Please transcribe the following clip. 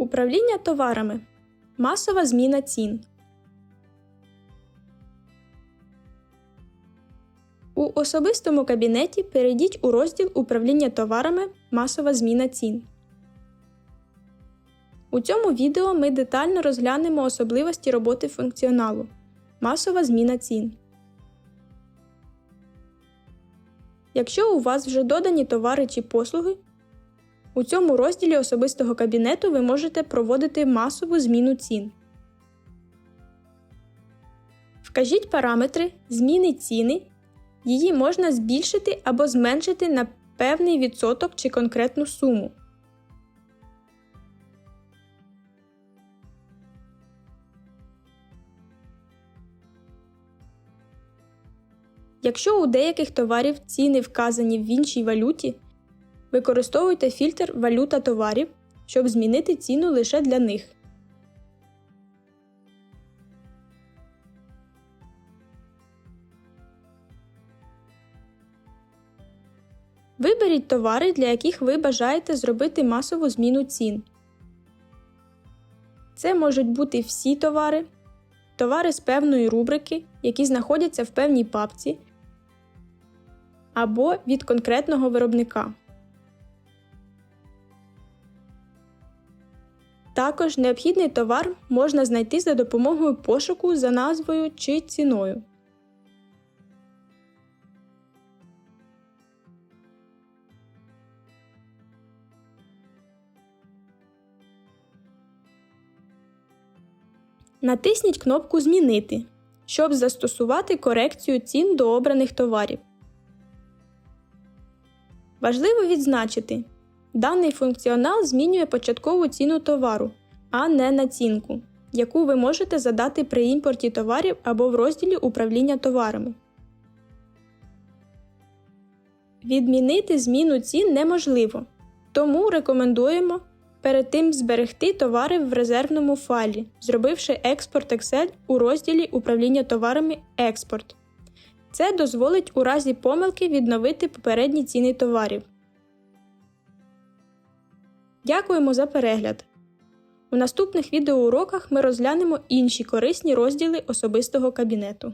Управління товарами. Масова зміна цін. У особистому кабінеті перейдіть у розділ Управління товарами. Масова зміна цін. У цьому відео ми детально розглянемо особливості роботи функціоналу. Масова зміна цін. Якщо у вас вже додані товари чи послуги, у цьому розділі особистого кабінету ви можете проводити масову зміну цін. Вкажіть параметри зміни ціни. Її можна збільшити або зменшити на певний відсоток чи конкретну суму. Якщо у деяких товарів ціни вказані в іншій валюті, використовуйте фільтр Валюта товарів, щоб змінити ціну лише для них. Виберіть товари, для яких ви бажаєте зробити масову зміну цін. Це можуть бути всі товари, товари з певної рубрики, які знаходяться в певній папці, або від конкретного виробника. Також необхідний товар можна знайти за допомогою пошуку за назвою чи ціною. Натисніть кнопку Змінити, щоб застосувати корекцію цін до обраних товарів. Важливо відзначити, даний функціонал змінює початкову ціну товару, а не націнку, яку ви можете задати при імпорті товарів або в розділі управління товарами. Відмінити зміну цін неможливо, тому рекомендуємо перед тим зберегти товари в резервному файлі, зробивши експорт Excel у розділі управління товарами Експорт. Це дозволить у разі помилки відновити попередні ціни товарів. Дякуємо за перегляд! У наступних відеоуроках ми розглянемо інші корисні розділи особистого кабінету.